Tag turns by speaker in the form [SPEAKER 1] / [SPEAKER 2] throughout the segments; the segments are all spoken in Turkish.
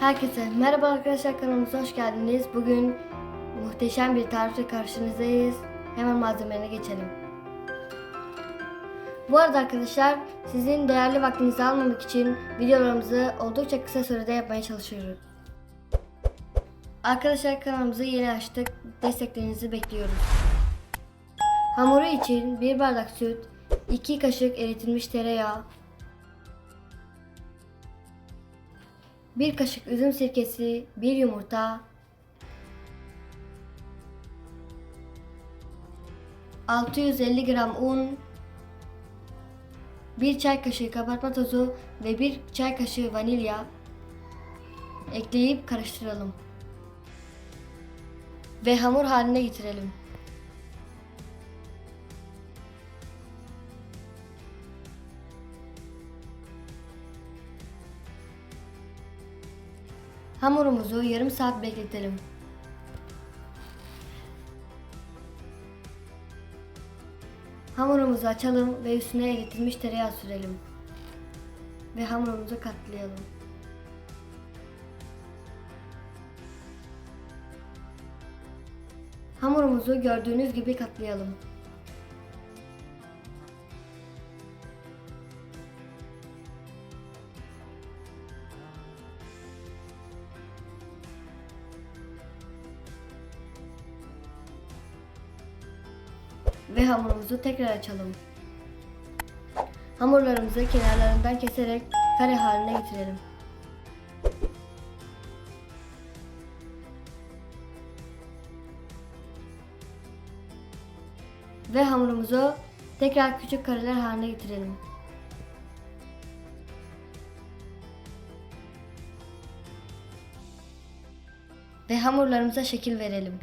[SPEAKER 1] Herkese merhaba arkadaşlar kanalımıza hoş geldiniz. Bugün muhteşem bir tarifle karşınızdayız. Hemen malzemelerine geçelim. Bu arada arkadaşlar sizin değerli vaktinizi almamak için videolarımızı oldukça kısa sürede yapmaya çalışıyoruz. Arkadaşlar kanalımızı yeni açtık. Desteklerinizi bekliyoruz. Hamuru için 1 bardak süt, 2 kaşık eritilmiş tereyağı, 1 kaşık üzüm sirkesi, 1 yumurta, 650 gram un, 1 çay kaşığı kabartma tozu ve 1 çay kaşığı vanilya ekleyip karıştıralım. Ve hamur haline getirelim. Hamurumuzu yarım saat bekletelim. Hamurumuzu açalım ve üstüne eritilmiş tereyağı sürelim. Ve hamurumuzu katlayalım. Hamurumuzu gördüğünüz gibi katlayalım. Ve hamurumuzu tekrar açalım. Hamurlarımızı kenarlarından keserek kare haline getirelim. Ve hamurumuzu tekrar küçük kareler haline getirelim. Ve hamurlarımıza şekil verelim.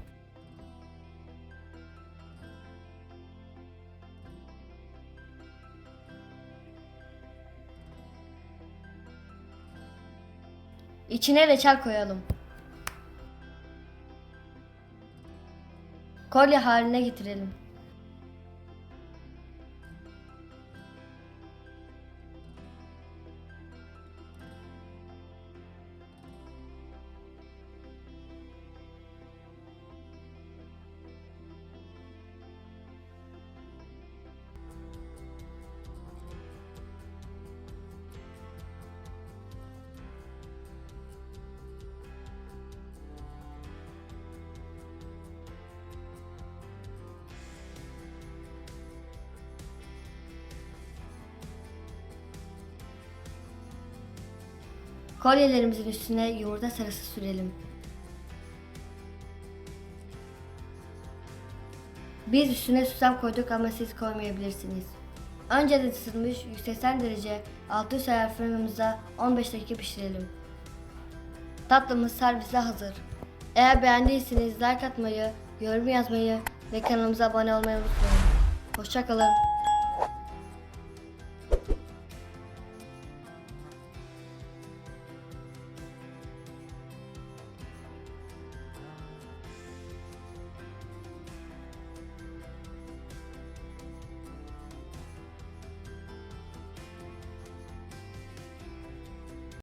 [SPEAKER 1] İçine reçel koyalım. Kolye haline getirelim. Kolyelerimizin üstüne yumurta sarısı sürelim. Biz üstüne susam koyduk ama siz koymayabilirsiniz. Önceden ısıtılmış 180 derece 600 ayar fırınımızda 15 dakika pişirelim. Tatlımız servise hazır. Eğer beğendiyseniz like atmayı, yorum yazmayı ve kanalımıza abone olmayı unutmayın. Hoşçakalın.